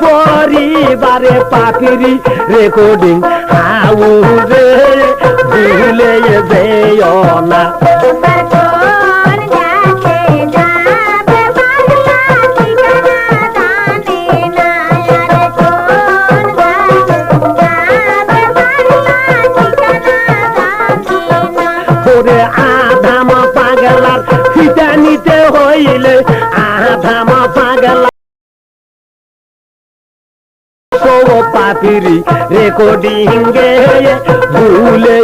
সপরিবারে পাখিরি রেকর্ডিং হাউরে ভুলে যেও না। সব পাপিরি রেকর্ডিং গে ভুলে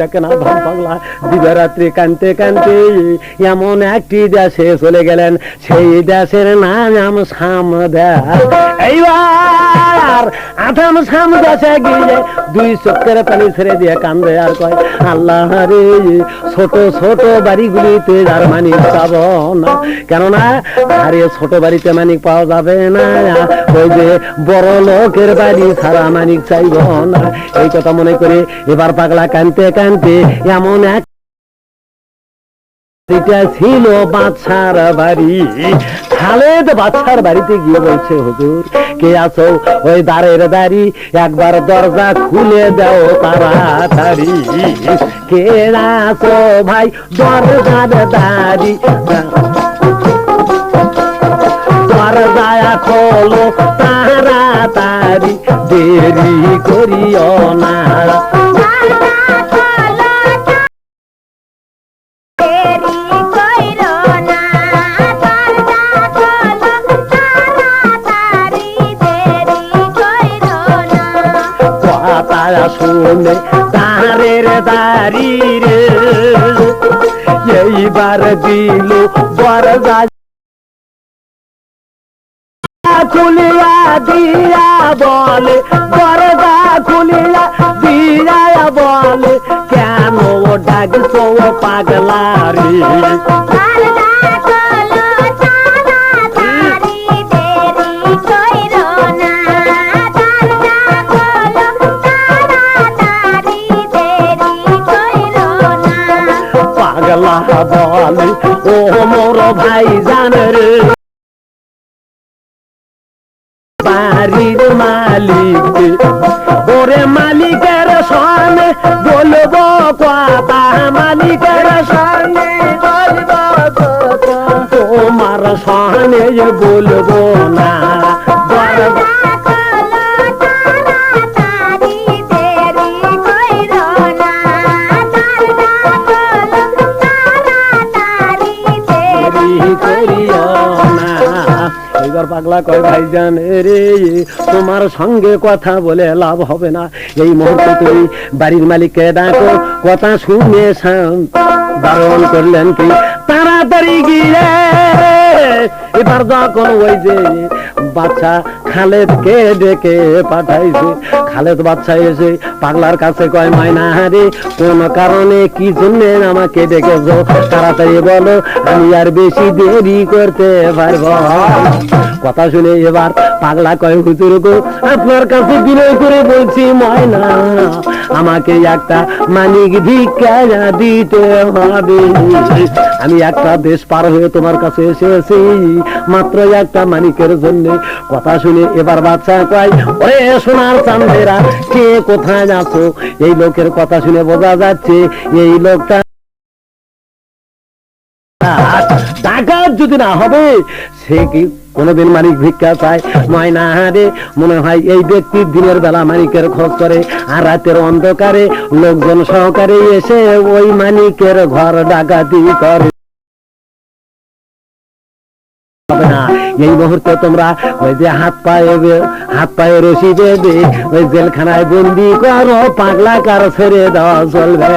দেখে না ধাম পাগলা। দিবারাত্রি কানতে কানতে এমন একটি দেশে চলে গেলেন। সেই দেশের নাম সামদা। এইবার আধাম সাম দেশে গিয়ে দুই চোখের পানি ছেড়ে দিয়ে কান্দে আর কয়, আল্লাহ রে, ছোট ছোট বাড়িগুলিতে আর মানিক পাব না। কেননা আরে ছোট বাড়িতে মানিক পাওয়া যাবে না। ওই যে বড় লোকের বাড়ি ছাড়া মানিক চাইব না। এই কথা মনে করে এবার পাগলা কানতে কানতে এমন এক এটা ছিল বাচ্চার বাড়ি, খালেদ বাচ্চার বাড়িতে গিয়ে বলছে, হুজুর, কে আছো? ওই দ্বারের দাড়ি, একবার দরজা খুলে দাও তাড়াতাড়ি। কে আছো ভাই দরজার দাড়ি? দরজা খোলো তাড়াতাড়ি, দেরি করিও না। শুনে তারের দাড়ি রে। এইবার দিল দরজা খুলিয়া দিয়া বলে দরজা খুলিয়া দিয়া বলে, কেন ডাকছো পাগলা পাগলা বলে ও মোর ভাই জান রে বাড়ির মালিক। ওরে মালিকের সামনে বলব কথা, মালিকের কথা, তোমার সামনে বলব না। এইবার পাগলা কয়, ভাইজান রে তোমার সঙ্গে কথা বলে লাভ হবে না। এই মুহূর্তে তুমি বাড়ির মালিককে ডাকো, কথা শুনে বারণ করলেন কি? তাড়াতাড়ি গিয়ে এবার যখন ওই যে বাচ্চা খালেদকে ডেকে পাঠাইছে। খালেদ বাচ্চা এসে পাগলার কাছে কয় ময়না রে কোন কারণে কি জন্য আমাকে ডেকেছো? তাড়াতাড়ি বলো, আমি আর বেশি দেরি করতে পারব কথা শুনে এবার পাগলা কয়, হুজুর গো, আপনার কাছে বিনয় করে বলছি ময়না আমাকে একটা মানিক ভিক্ষা দিতে হবে। আমি একটা দেশ পার হয়ে তোমার কাছে এসেছি মাত্র একটা মানিকের জন্য। কথা শুনে এবার বাচ্চা কয়, ওরে সোনার চান্দেরা কে কোথায় আছো এই লোকের কথা শুনে বোঝা যাচ্ছে, এই লোকটা ডাকাত যদি না হবে, সে কি কোনোদিন মানিক ভিক্ষা চায়? ময়না হারে মনে হয় এই ব্যক্তি দিনের বেলা মানিকের খোঁজ করে আর রাতের অন্ধকারে লোকজন সহকারে এসে ওই মানিকের ঘর ডাকাতি করে। এই মুহূর্তে তোমরা ওই যে হাত পায়ে হাত পায়ে রশি বেঁধে ওই জেলখানায় বন্দি করো, পাগলা কারও ছেড়ে দেওয়া চলবে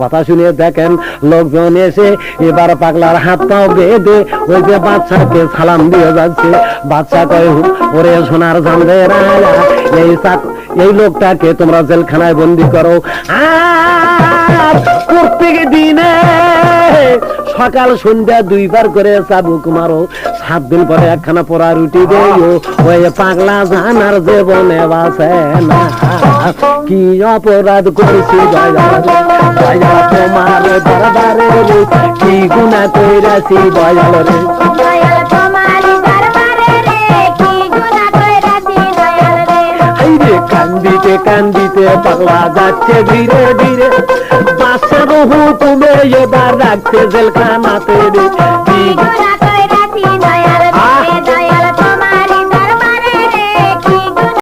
কথা শুনে দেখেন, লোকজন এসে এবার পাগলার হাত পাও বেঁধে ওই যে বাচ্চাকে সালাম দিয়ে যাচ্ছে। বাচ্চা কয় ওরে সোনার জানদের এই এই লোকটাকে তোমরা জেলখানায় বন্দি করো। আর প্রত্যেক দিনে সকাল সন্ধ্যা দুইবার করে চাবুক মারো। সাত দিন পরে একখানা পড়া রুটি দেও। ওই পাগলা জানার জীবনে বাসে না। কি অপরাধ করেছি দয়া দয়া তোমার দরবারে। কি গুণা কইরাছি দয়াল রে কান্দিতে কান্দিতে পাগলা যাচ্ছে ধীরে ধীরে। বাসার হুকুমে এবার রাখছে জেলখানাতে রে